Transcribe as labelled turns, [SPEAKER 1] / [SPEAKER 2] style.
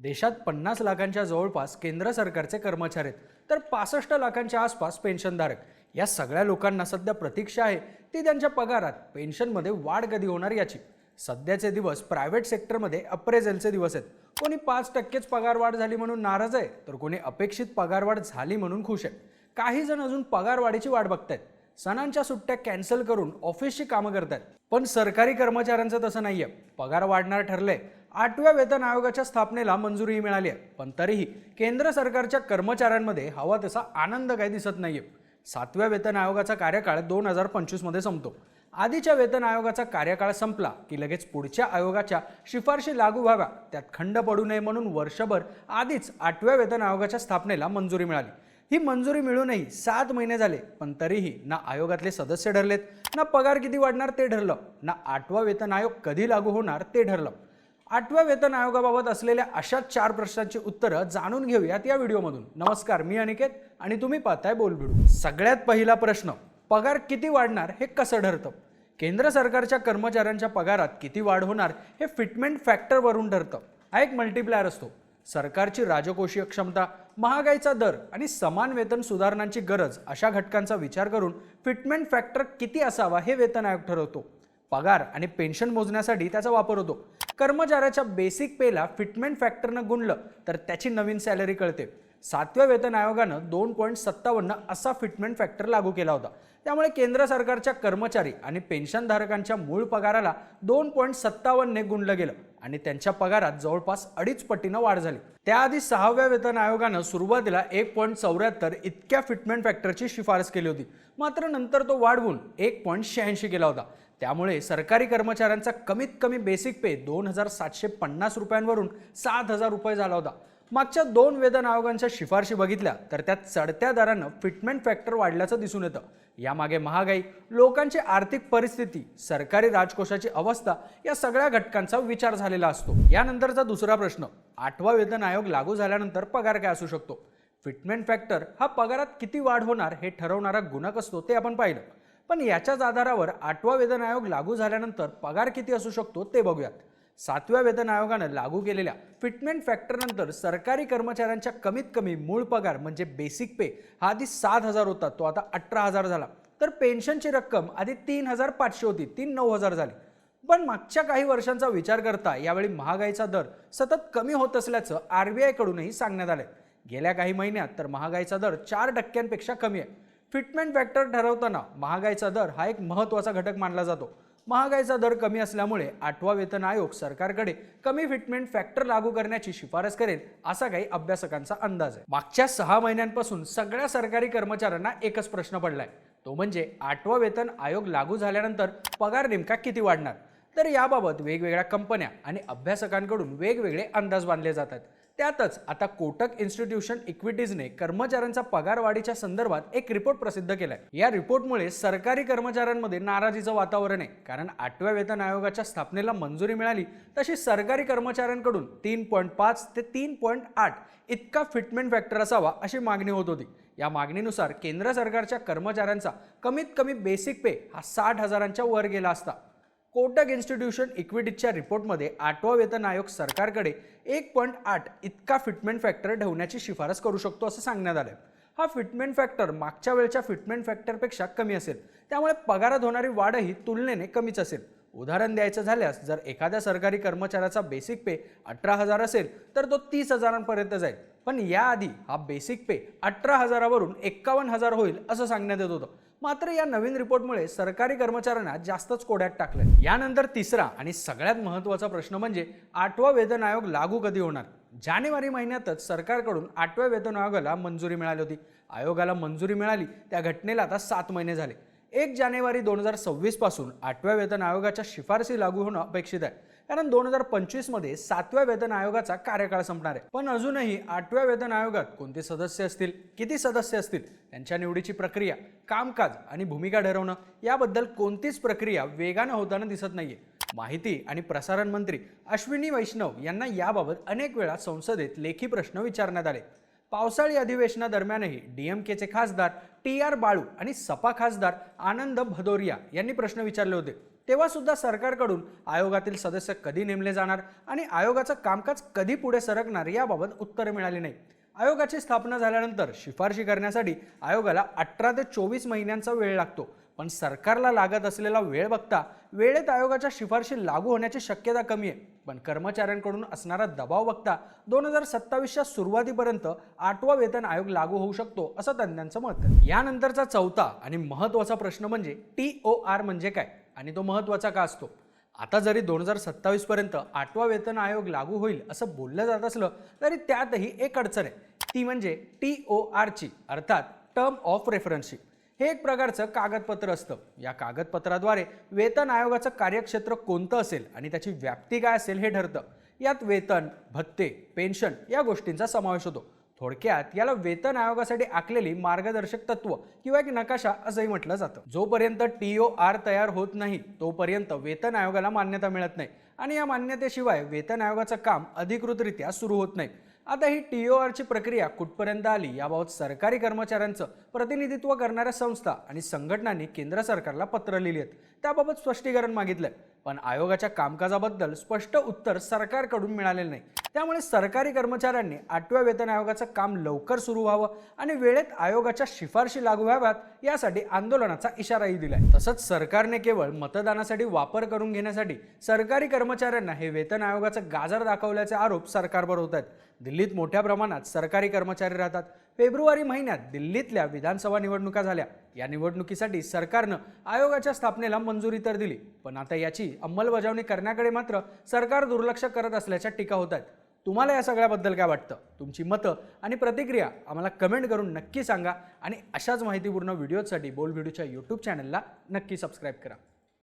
[SPEAKER 1] देशात पन्नास लाखांच्या जवळपास केंद्र सरकारचे कर्मचारी आहेत. तर पासष्ट लाखांच्या आसपास पेन्शनधारक. या सगळ्या लोकांना सध्या प्रतीक्षा आहे ती त्यांच्या पगारात. पेन्शनमध्ये वाढ कधी होणार याची? सध्याचे दिवस प्रायव्हेट सेक्टरमध्ये अप्रेझलचे दिवस आहेत. कोणी पाच टक्केच पगारवाढ झाली म्हणून नाराज आहे तर कोणी अपेक्षित पगारवाढ झाली म्हणून खुश आहे काही जण अजून पगारवाढीची वाट बघतायत. सणांच्या सुट्ट्या कॅन्सल करून ऑफिसची कामं करतात पण सरकारी कर्मचाऱ्यांचं तसं नाहीये. पगार वाढणार ठरलंय. आठव्या वेतन आयोगाच्या स्थापनेला मंजुरी मिळाली आहे. पण तरीही केंद्र सरकारच्या कर्मचाऱ्यांमध्ये हवा तसा आनंद काही दिसत नाहीये. सातव्या वेतन आयोगाचा कार्यकाळ दोन हजार पंचवीसमध्ये संपतो. आधीच्या वेतन आयोगाचा कार्यकाळ संपला की लगेच पुढच्या आयोगाच्या शिफारशी लागू व्हाव्या. त्यात खंड पडू नये म्हणून वर्षभर आधीच आठव्या वेतन आयोगाच्या स्थापनेला मंजुरी मिळाली. ही मंजुरी मिळूनही सात महिने झाले पण तरीही ना आयोगातले सदस्य ठरलेत ना पगार किती वाढणार ते ठरलं ना आठवा वेतन आयोग कधी लागू होणार ते ठरलं. आठव्या वेतन आयोगाबाबत असलेल्या अशा चार प्रश्नांची उत्तरं जाणून घेऊयात या व्हिडिओमधून. नमस्कार मी अनिकेत आणि तुम्ही पाहताय बोलबिडू सगळ्यात पहिला प्रश्न पगार किती वाढणार हे कसं ठरतं? केंद्र सरकारच्या कर्मचाऱ्यांच्या पगारात किती वाढ होणार हे फिटमेंट फॅक्टरवरून ठरतं. हा एक मल्टिप्लायर असतो. सरकारची राजकोषीय क्षमता महागाईचा दर आणि समान वेतन सुधारणांची गरज अशा घटकांचा विचार करून फिटमेंट फॅक्टर किती असावा हे वेतन आयोग ठरवतो. पगार आणि पेन्शन मोजण्यासाठी त्याचा वापर होतो. कर्मचाऱ्याच्या बेसिक पेला फिटमेंट फॅक्टरनं गुणलं तर त्याची नवीन सॅलरी कळते. सातव्या वेतन आयोगानं दोन पॉईंट सत्तावन्न असा फिटमेंट फॅक्टर लागू केला होता. त्यामुळे केंद्र सरकारच्या कर्मचारी आणि पेन्शनधारकांच्या मूळ पगाराला दोन पॉईंट सत्तावन्नने गुणलं गेलं आणि त्यांच्या पगारात जवळपास अडीच पटीनं वाढ झाली. त्याआधी सहाव्या वेतन आयोगानं सुरुवातीला एक पॉईंट चौऱ्याहत्तर इतक्या फिटमेंट फॅक्टरची शिफारस केली होती. मात्र नंतर तो वाढवून एक पॉईंट शहाऐंशी केला होता. त्यामुळे सरकारी कर्मचाऱ्यांचा कमीत कमी बेसिक पे दोन हजार सातशे पन्नास रुपयांवरून सात हजार रुपये झाला होता. मागच्या दोन वेतन आयोगांच्या शिफारशी बघितल्या तर त्या चढत्या दरानं फिटमेंट फॅक्टर वाढल्याचं दिसून येतं. यामागे महागाई लोकांची आर्थिक परिस्थिती सरकारी राजकोषाची अवस्था या सगळ्या घटकांचा विचार झालेला असतो. यानंतरचा दुसरा प्रश्न आठवा वेतन आयोग लागू झाल्यानंतर पगार काय असू शकतो? फिटमेंट फॅक्टर हा पगारात किती वाढ होणार हे ठरवणारा गुणक असतो ते आपण पाहिलं. पण याच्याच आधारावर आठवा वेतन आयोग लागू झाल्यानंतर पगार किती असू शकतो ते बघूयात. सातव्या वेतन आयोगानं लागू केलेल्या फिटमेंट फॅक्टरनंतर सरकारी कर्मचाऱ्यांच्या कमीत कमी मूळ पगार म्हणजे बेसिक पे हा आधी सात हजार होता तो आता अठरा हजार झाला. तर पेन्शनची रक्कम आधी तीन हजार पाचशे होती तीन नऊ हजार झाली. पण मागच्या काही वर्षांचा विचार करता यावेळी महागाईचा दर सतत कमी होत असल्याचं आर बी आयकडूनही सांगण्यात आलंय. गेल्या काही महिन्यात तर महागाईचा दर चार टक्क्यांपेक्षा कमी आहे. फिटमेंट फॅक्टर ठरवताना महागाईचा दर हा एक महत्त्वाचा घटक मानला जातो. महागाईचा दर कमी असल्यामुळे आठवा वेतन आयोग सरकारकडे कमी फिटमेंट फॅक्टर लागू करण्याची शिफारस करेल असा काही अभ्यासकांचा अंदाज आहे. मागच्या सहा महिन्यांपासून सगळ्या सरकारी कर्मचाऱ्यांना एकच प्रश्न पडलाय. तो म्हणजे आठवा वेतन आयोग लागू झाल्यानंतर पगार नेमका किती वाढणार? तर याबाबत वेगवेगळ्या कंपन्या आणि अभ्यासकांकडून वेगवेगळे अंदाज बांधले जातात. त्यातच आता कोटक इन्स्टिट्यूशन इक्विटीजने कर्मचाऱ्यांचा पगार वाढीच्या संदर्भात एक रिपोर्ट प्रसिद्ध केलाय. या रिपोर्टमुळे सरकारी कर्मचाऱ्यांमध्ये नाराजीचं वातावरण आहे. कारण आठव्या वेतन आयोगाच्या स्थापनेला मंजुरी मिळाली तशी सरकारी कर्मचाऱ्यांकडून तीन पॉईंट पाच ते तीन पॉईंट आठ इतका फिटमेंट फॅक्टर असावा अशी मागणी होत होती. या मागणीनुसार केंद्र सरकारच्या कर्मचाऱ्यांचा कमीत कमी बेसिक पे हा साठ हजारांच्या वर गेला असता. कोटक इन्स्टिट्यूशन इक्विटीच्या रिपोर्टमध्ये आठवा वेतन आयोग सरकारकडे एक पॉईंट आठ इतका फिटमेंट फॅक्टर ठेवण्याची शिफारस करू शकतो असं सांगण्यात आलं हा फिटमेंट फॅक्टर मागच्या वेळच्या फिटमेंट फॅक्टरपेक्षा कमी असेल. त्यामुळे पगारात होणारी वाढही तुलनेने कमीच असेल. उदाहरण द्यायचं झाल्यास जर एखाद्या सरकारी कर्मचाऱ्याचा बेसिक पे अठरा हजार असेल तर तो तीस हजारांपर्यंत जाईल. पण याआधी हा बेसिक पे अठरा हजारावरून एक्कावन्न हजार होईल असं सांगण्यात येत होतं. मात्र या नवीन रिपोर्टमुळे सरकारी कर्मचाऱ्यांना जास्तच कोड्यात टाकलं यानंतर तिसरा आणि सगळ्यात महत्त्वाचा प्रश्न म्हणजे आठवा वेतन आयोग लागू कधी होणार? जानेवारी महिन्यातच सरकारकडून आठव्या वेतन आयोगाला मंजुरी मिळाली होती. आयोगाला मंजुरी मिळाली. त्या घटनेला आता सात महिने झाले. एक जानेवारी दोन हजार सव्वीसपासून आठव्या वेतन आयोगाच्या शिफारसी लागू होणं अपेक्षित आहे. कारण दोन हजार पंचवीसमध्ये सातव्या वेतन आयोगाचा कार्यकाळ संपणार आहे. पण अजूनही आठव्या वेतन आयोगात कोणते सदस्य असतील किती सदस्य असतील त्यांच्या निवडीची प्रक्रिया कामकाज आणि भूमिका ठरवणं याबद्दल कोणतीच प्रक्रिया वेगानं होताना दिसत नाहीये. माहिती आणि प्रसारण मंत्री अश्विनी वैष्णव यांना याबाबत अनेक वेळा संसदेत लेखी प्रश्न विचारण्यात आले. पावसाळी अधिवेशनादरम्यानही डीएमकेचे खासदार टी आर बाळू आणि सपा खासदार आनंद भदोरिया यांनी प्रश्न विचारले होते. तेव्हासुद्धा सरकारकडून आयोगातील सदस्य कधी नेमले जाणार आणि आयोगाचं कामकाज कधी पुढे सरकणार याबाबत उत्तरं मिळाली नाही. आयोगाची स्थापना झाल्यानंतर शिफारशी करण्यासाठी आयोगाला अठरा ते चोवीस महिन्यांचा वेळ लागतो. पण सरकारला लागत असलेला वेळ बघता वेळेत आयोगाच्या शिफारशी लागू होण्याची शक्यता कमी आहे. पण कर्मचाऱ्यांकडून असणारा दबाव बघता दोन हजार सत्तावीसच्या सुरुवातीपर्यंत आठवा वेतन आयोग लागू होऊ शकतो असं तज्ज्ञांचं मत आहे. यानंतरचा चौथा आणि महत्त्वाचा प्रश्न म्हणजे टी ओ आर म्हणजे काय? आणि तो महत्त्वाचा का असतो? आता जरी दोन हजार सत्तावीसपर्यंत आठवा वेतन आयोग लागू होईल असं बोललं जात असलं तरी त्यातही एक अडचण आहे. ती म्हणजे टी ओ आरची अर्थात टर्म ऑफ रेफरन्सची हे एक प्रकारचं कागदपत्र असतं. या कागदपत्राद्वारे वेतन आयोगाचं कार्यक्षेत्र कोणतं असेल आणि त्याची व्याप्ती काय असेल हे ठरतं. यात वेतन भत्ते पेन्शन या गोष्टींचा समावेश होतो. थोडक्यात याला वेतन आयोगासाठी आखलेली मार्गदर्शक तत्व किंवा एक नकाशा असंही म्हटलं जातं. जोपर्यंत टी ओ आर तयार होत नाही तोपर्यंत वेतन आयोगाला मान्यता मिळत नाही आणि या मान्यतेशिवाय वेतन आयोगाचं काम अधिकृतरित्या सुरू होत नाही. आता ही टी ओ आरची प्रक्रिया कुठपर्यंत आली याबाबत सरकारी कर्मचाऱ्यांचं प्रतिनिधित्व करणाऱ्या संस्था आणि संघटनांनी केंद्र सरकारला पत्र लिहिली आहेत त्याबाबत स्पष्टीकरण मागितलंय. पण आयोगाच्या कामकाजाबद्दल स्पष्ट उत्तर सरकारकडून मिळालेलं नाही. त्यामुळे सरकारी कर्मचाऱ्यांनी आठव्या वेतन आयोगाचं काम लवकर सुरू व्हावं आणि वेळेत आयोगाच्या शिफारशी लागू व्हाव्यात यासाठी आंदोलनाचा इशाराही दिलाय. तसंच सरकारने केवळ मतदानासाठी वापर करून घेण्यासाठी सरकारी कर्मचाऱ्यांना हे वेतन आयोगाचं गाजर दाखवल्याचे आरोप सरकारवर होत आहेत. दिल्लीत मोठ्या प्रमाणात सरकारी कर्मचारी राहतात. फेब्रुवारी महिन्यात दिल्लीतल्या विधानसभा निवडणुका झाल्या. या निवडणुकीसाठी सरकारनं आयोगाच्या स्थापनेला मंजुरी तर दिली पण आता याची अंमलबजावणी करण्याकडे मात्र सरकार दुर्लक्ष करत असल्याच्या टीका होत आहेत. तुम्हाला या सगळ्याबद्दल काय वाटतं? तुमची मतं आणि प्रतिक्रिया आम्हाला कमेंट करून नक्की सांगा आणि अशाच माहितीपूर्ण व्हिडिओसाठी बोल व्हिडिओच्या यूट्यूब चॅनलला नक्की सबस्क्राईब करा.